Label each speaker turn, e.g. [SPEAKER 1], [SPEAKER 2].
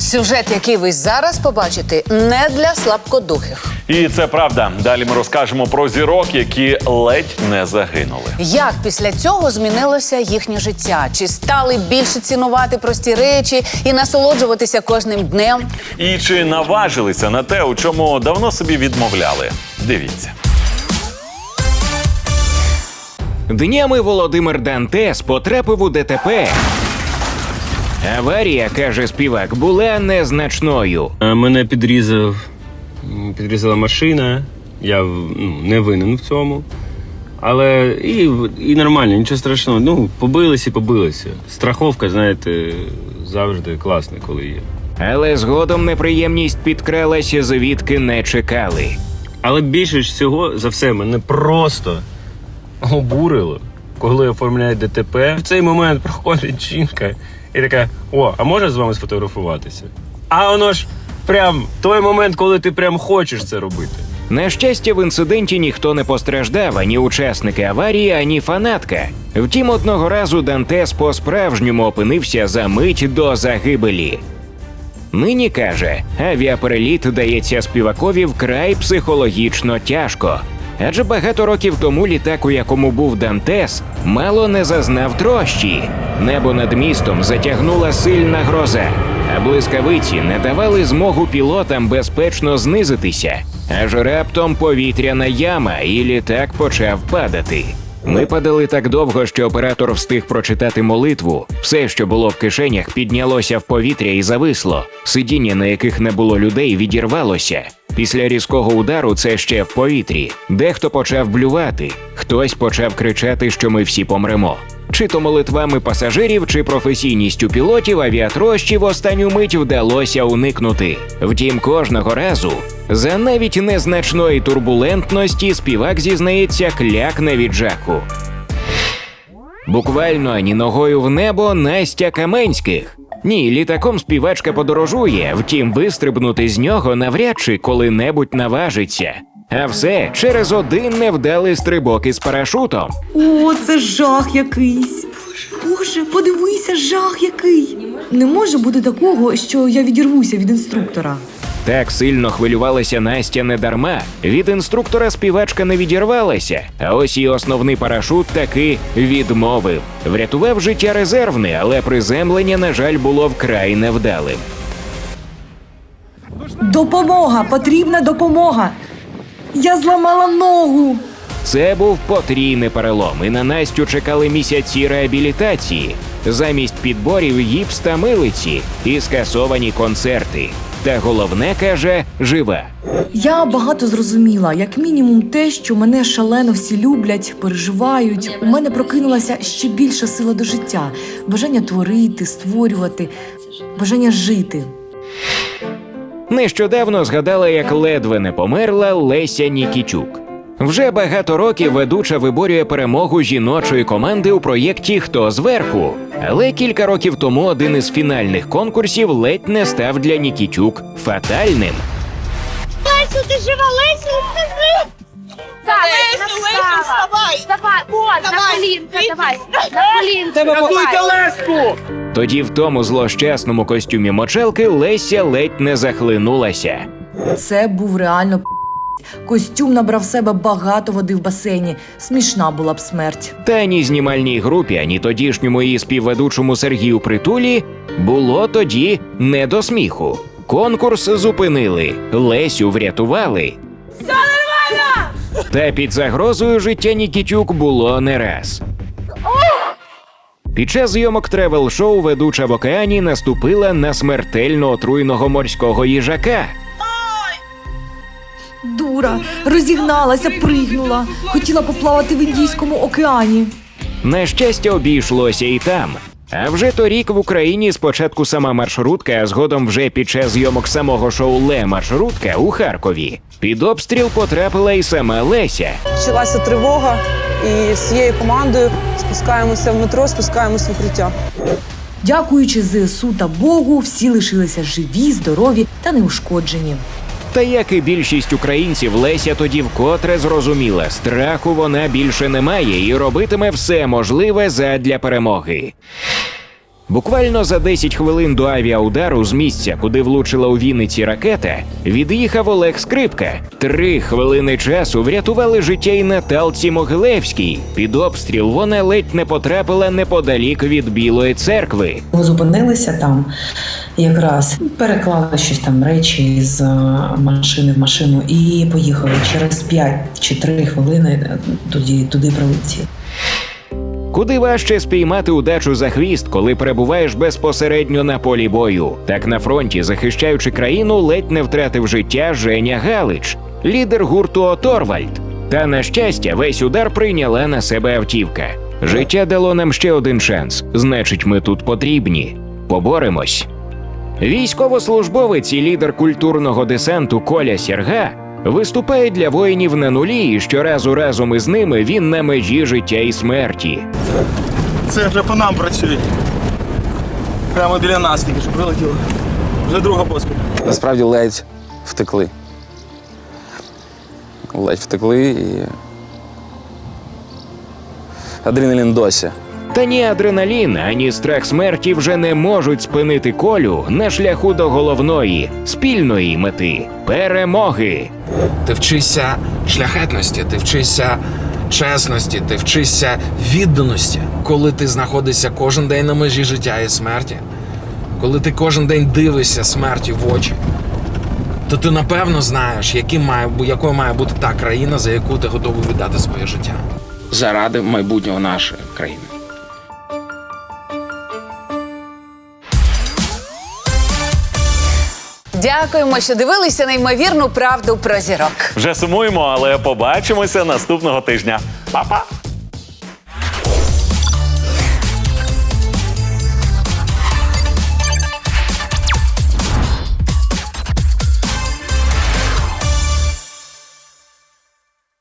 [SPEAKER 1] Сюжет, який ви зараз побачите, не для слабкодухих.
[SPEAKER 2] І це правда. Далі ми розкажемо про зірок, які ледь не загинули.
[SPEAKER 1] Як після цього змінилося їхнє життя? Чи стали більше цінувати прості речі і насолоджуватися кожним днем?
[SPEAKER 2] І чи наважилися на те, у чому давно собі відмовляли? Дивіться.
[SPEAKER 3] Днями Володимир Дантес потрапив у ДТП. Аварія, каже співак, була незначною.
[SPEAKER 4] Мене підрізав, підрізала машина. Я ну, не винен в цьому. Але і, і нормально, нічого страшного. Ну, побилися і побилися. Страховка, знаєте, завжди класна, коли є.
[SPEAKER 3] Але згодом неприємність підкралася, звідки не чекали.
[SPEAKER 4] Але більше ж всього за все мене просто обурило, коли оформляють ДТП. В цей момент проходить жінка і така: о, а можна з вами сфотографуватися? А воно ж прям той момент, коли ти прям хочеш це робити.
[SPEAKER 3] На щастя, в інциденті ніхто не постраждав, ані учасники аварії, ані фанатка. Втім, одного разу Дантес по-справжньому опинився за мить до загибелі. Нині каже, авіапереліт дається співакові вкрай психологічно тяжко. Адже багато років тому літак, у якому був Дантес, мало не зазнав трощі. Небо над містом затягнула сильна гроза, а блискавиці не давали змогу пілотам безпечно знизитися. Аж раптом повітряна яма, і літак почав падати. Ми падали так довго, що оператор встиг прочитати молитву. Все, що було в кишенях, піднялося в повітря і зависло. Сидіння, на яких не було людей, відірвалося. Після різкого удару це ще в повітрі. Дехто почав блювати, хтось почав кричати, що ми всі помремо. Чи то молитвами пасажирів, чи професійністю пілотів авіатрощі в останню мить вдалося уникнути. Втім, кожного разу за навіть незначної турбулентності співак зізнається клякне від жаху. Буквально ані ногою в небо Настя Каменських. Ні, літаком співачка подорожує, втім, вистрибнути з нього навряд чи коли-небудь наважиться. А все через один невдалий стрибок із парашутом.
[SPEAKER 5] О, це жах якийсь. Боже, подивися, жах який. Не може бути такого, що я відірвуся від інструктора.
[SPEAKER 3] Так сильно хвилювалася Настя не дарма. Від інструктора співачка не відірвалася, а ось і основний парашут таки відмовив. Врятував життя резервний, але приземлення, на жаль, було вкрай невдалим.
[SPEAKER 5] Допомога! Потрібна допомога! Я зламала ногу.
[SPEAKER 3] Це був потрійний перелом, і на Настю чекали місяці реабілітації, замість підборів гіпс та милиці і скасовані концерти. Та головне каже, жива.
[SPEAKER 5] Я багато зрозуміла, як мінімум, те, що мене шалено всі люблять, переживають. У мене прокинулася ще більша сила до життя, бажання творити, створювати, бажання жити.
[SPEAKER 3] Нещодавно згадала, як ледве не померла Леся Нікічук. Вже багато років ведуча виборює перемогу жіночої команди у проєкті Хто зверху. Але кілька років тому один із фінальних конкурсів ледь не став для Нікітюк фатальним.
[SPEAKER 6] Лесю, ти жива, Лесю, скажи!
[SPEAKER 7] Так,
[SPEAKER 6] Лесю, Лесю, вставай!
[SPEAKER 7] Вставай, вот, на
[SPEAKER 6] Давай,
[SPEAKER 7] колінка,
[SPEAKER 6] вийди.
[SPEAKER 7] давай, на колінка, давай.
[SPEAKER 3] Тоді в тому злощасному костюмі мочелки Леся ледь не захлинулася.
[SPEAKER 5] Це був реально п***. Костюм набрав себе багато води в басейні. Смішна була б смерть.
[SPEAKER 3] Та ані знімальній групі, ані тодішньому її співведучому Сергію Притулі було тоді не до сміху. Конкурс зупинили, Лесю врятували. Все нормально! Та під загрозою життя Нікітюк було не раз. Під час зйомок тревел-шоу ведуча в океані наступила на смертельно отруйного морського їжака.
[SPEAKER 5] Дура, розігналася, пригнула. Хотіла поплавати в Індійському океані.
[SPEAKER 3] На щастя, обійшлося і там. А вже торік в Україні спочатку сама маршрутка, а згодом вже під час зйомок самого шоу Ле маршрутка у Харкові. Під обстріл потрапила і сама Леся.
[SPEAKER 8] Почалася тривога, і з цією командою спускаємося в метро, спускаємося в укриття.
[SPEAKER 5] Дякуючи ЗСУ та Богу, всі лишилися живі, здорові та неушкоджені.
[SPEAKER 3] Та як і більшість українців, Леся тоді вкотре зрозуміла, страху вона більше не має і робитиме все можливе задля перемоги. Буквально за 10 хвилин до авіаудару з місця, куди влучила у Вінниці ракета, від'їхав Олег Скрипка. Три хвилини часу врятували життя й Наталці Могилевській. Під обстріл вона ледь не потрапила неподалік від Білої церкви.
[SPEAKER 9] Ми зупинилися там якраз переклали щось там речі з е, машини в машину і поїхали. Через 5 чи 3 хвилини е, туди, туди прилетіли.
[SPEAKER 3] Куди важче спіймати удачу за хвіст, коли перебуваєш безпосередньо на полі бою. Так на фронті, захищаючи країну, ледь не втратив життя Женя Галич, лідер гурту Оторвальд. Та на щастя, весь удар прийняла на себе автівка. Життя дало нам ще один шанс. Значить, ми тут потрібні. Поборемось. Військовослужбовець і лідер культурного десанту Коля Сірга виступає для воїнів на нулі, і щоразу разом із ними він на межі життя і смерті.
[SPEAKER 10] Це вже по нам працює. Прямо біля нас тільки що прилетіло. Вже друга поспіль.
[SPEAKER 11] Насправді ледь втекли. Ледь втекли і. Адреналін досі.
[SPEAKER 3] Та ні адреналін, ані страх смерті вже не можуть спинити колю на шляху до головної спільної мети перемоги.
[SPEAKER 12] Ти вчишся шляхетності, ти вчишся чесності, ти вчишся відданості, коли ти знаходишся кожен день на межі життя і смерті, коли ти кожен день дивишся смерті в очі, то ти напевно знаєш, яким має, якою має бути та країна, за яку ти готовий віддати своє життя. Заради майбутнього нашої країни.
[SPEAKER 1] Дякуємо, що дивилися неймовірну правду про зірок.
[SPEAKER 2] Вже сумуємо, але побачимося наступного тижня. Па-па!